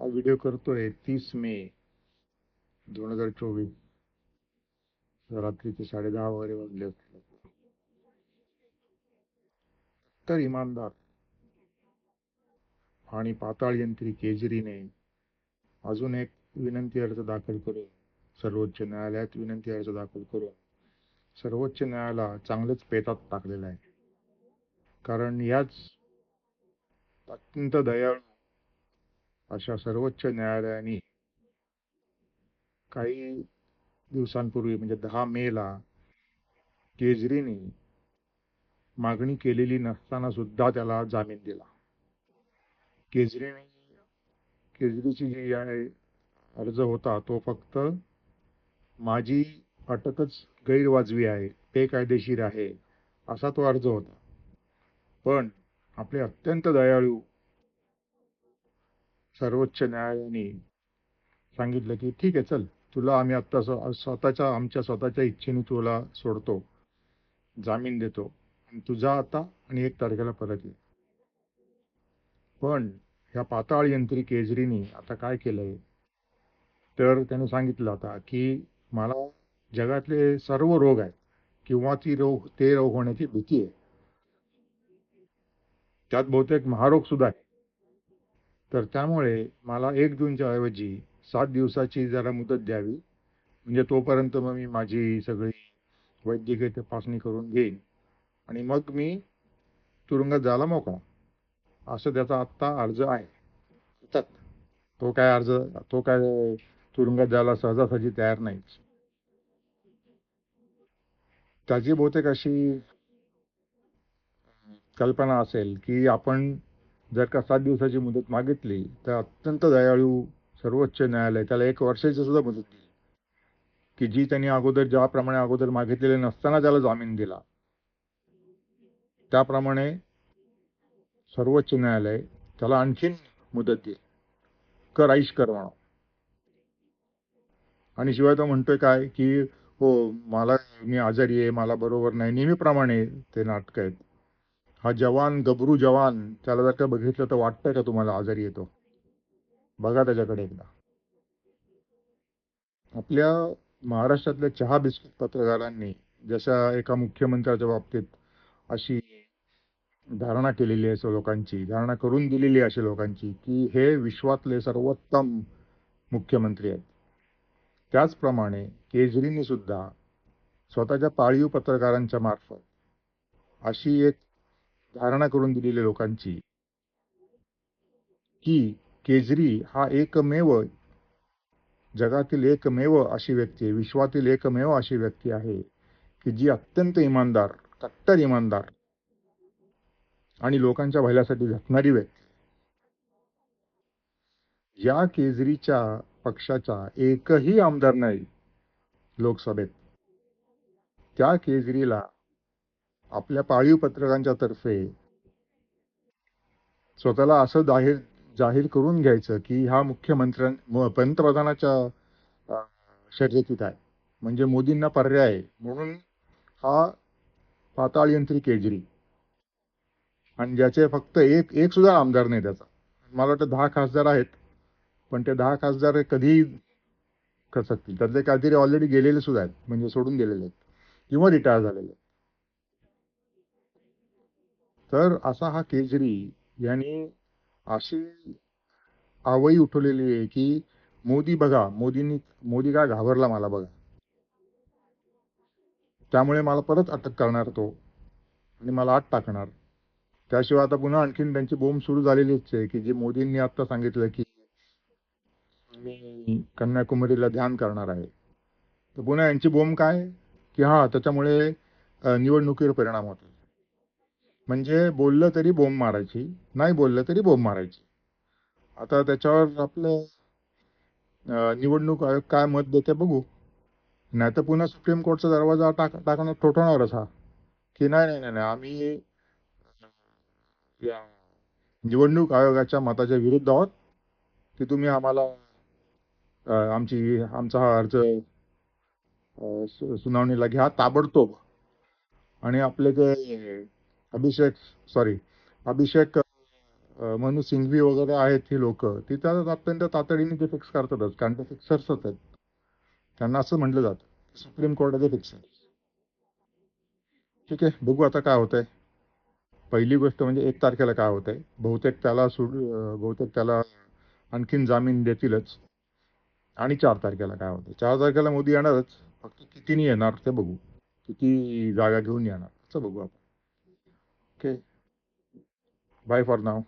हा व्हिडिओ करतोय तीस मे दोन हजार चोवीस. रात्रीचे साडे दहा वगैरे वाजले असतील. तर इमानदार. आणि पाताळ यंत्री केजरीने अजून एक विनंती अर्ज दाखल करून सर्वोच्च न्यायालयात विनंती अर्ज दाखल करून सर्वोच्च न्यायालयाला चांगलेच पेटात टाकलेलं आहे. कारण याच अत्यंत दयाळू अशा सर्वोच्च न्यायालयाने काही दिवसांपूर्वी म्हणजे दहा मेला केजरीने मागणी केलेली नसताना सुद्धा त्याला जामीन दिला. केजरीने केजरीची जी आहे अर्ज होता तो फक्त माझी अटकच गैरवाजवी आहे बेकायदेशीर आहे असा तो अर्ज होता. पण आपले अत्यंत दयाळू सर्वोच्च न्यायालयाने सांगितलं की ठीक आहे चल. तुला आम्ही आत्ता स्वतःच्या आमच्या स्वतःच्या इच्छेने तुला सोडतो. जामीन देतो. आणि आता आणि एक तारखेला परत ये. पण ह्या पाताळ यंत्री केजरीने आता काय केलंय? तर त्याने सांगितलं आता की मला जगातले सर्व रोग आहेत. किंवा ती रोग ते रोग होण्याची भीती आहे. त्यात बहुतेक महारोग सुद्धा आहे तर त्यामुळे मला एक जूनच्या ऐवजी सात दिवसाची जरा मुदत द्यावी. म्हणजे तोपर्यंत मग मी माझी सगळी वैद्यकीय तपासणी करून घेईन. आणि मग मी तुरुंगात जायला मोकळा. असं त्याचा आत्ता अर्ज आहे. तो काय अर्ज तो काय तुरुंगात जायला सहजासहजी तयार नाही त्याची बहुतेक अशी कल्पना असेल की आपण जर का सात दिवसाची मुदत मागितली तर अत्यंत दयाळू सर्वोच्च न्यायालय त्याला एक वर्षाची सुद्धा मुदत दिली. की जी त्यांनी अगोदर ज्याप्रमाणे अगोदर मागितलेले नसताना त्याला जामीन दिला. त्याप्रमाणे सर्वोच्च न्यायालय त्याला आणखीन मुदत देईल कर आईश कर म्हणा आणि शिवाय तो म्हणतोय काय की हो मला मी आजारी आहे मला बरोबर नाही. नेहमीप्रमाणे ते नाटक आहेत. हा जवान गबरू जवान त्याला जर का बघितलं तर वाटतंय का तुम्हाला आजारी येतो बघा त्याच्याकडे एकदा. आपल्या महाराष्ट्रातल्या चहा बिस्किट पत्रकारांनी जशा एका मुख्यमंत्र्याच्या बाबतीत अशी धारणा केलेली आहे असं लोकांची धारणा करून दिलेली आहे अशा लोकांची की हे विश्वातले सर्वोत्तम मुख्यमंत्री आहेत. त्याचप्रमाणे केजरीने सुद्धा स्वतःच्या पाळीव पत्रकारांच्या मार्फत अशी एक धारणा करून दिलेल्या लोकांची की केजरी हा एकमेव जगातील एकमेव अशी व्यक्ती आहे विश्वातील एकमेव अशी व्यक्ती आहे की जी अत्यंत इमानदार कट्टर इमानदार आणि लोकांच्या भल्यासाठी झटणारी व्यक्ती या केजरीच्या पक्षाचा एकही आमदार नाही लोकसभेत. त्या केजरीला आपल्या पाळीव पत्रकांच्या तर्फे स्वतःला असं जाहीर जाहीर करून घ्यायचं की हा मुख्यमंत्र्यां पंतप्रधानाच्या शर्यतीत आहे. म्हणजे मोदींना पर्याय आहे. म्हणून हा पाताळ यंत्री केजरी. आणि ज्याचे फक्त एक एक सुद्धा आमदार नाही त्याचा. मला वाटतं दहा खासदार आहेत. पण ते दहा खासदार कधी खचकतील त्यातले काहीतरी ऑलरेडी गेलेले सुद्धा आहेत. म्हणजे सोडून गेलेले आहेत. किंवा रिटायर झालेले आहेत. तर असा हा केजरी यांनी अशी आवई उठवलेली आहे की मोदी बघा मोदींनी मोदी काय घाबरला मला बघा. त्यामुळे मला परत अटक करणार तो आणि मला आत टाकणार. त्याशिवाय आता पुन्हा आणखीन त्यांची बोंब सुरू झालेलीच आहे की जे मोदींनी आता सांगितलं की मी कन्याकुमारीला ध्यान करणार आहे. तर पुन्हा यांची बोंब काय? की हा त्याच्यामुळे निवडणुकीवर परिणाम होतो. म्हणजे बोललं तरी बोंब मारायची नाही बोललं तरी बोंब मारायची. आता त्याच्यावर आपलं निवडणूक आयोग काय मत देते बघू. नाही तर पुन्हा सुप्रीम कोर्टचा दरवाजा टाक टाकणार ठोठवणारच हा. की नाही नाही नाही नाही, आम्ही या निवडणूक आयोगाच्या मताच्या विरुद्ध आहोत. की तुम्ही आम्हाला आमची आमचा हा अर्ज सुनावणीला घ्या ताबडतोब. आणि आपले जे अभिषेक सॉरी अभिषेक म्हणून सिंघवी वगैरे आहेत ही लोक. ती त्या अत्यंत तातडीने ते फिक्स करतातच कारण ते फिक्सर्सच आहेत. त्यांना असं म्हटलं जातं. सुप्रीम कोर्टाचे फिक्सर ठीक आहे बघू आता काय होतंय. पहिली गोष्ट म्हणजे एक तारखेला काय होतंय. बहुतेक त्याला सुड बहुतेक त्याला आणखीन जामीन देतीलच. आणि चार तारखेला काय होतं चार तारखेला मोदी येणारच. फक्त कितीनी येणार ते बघू. किती जागा घेऊन येणार असं बघू आपण. Ok, Bye for now.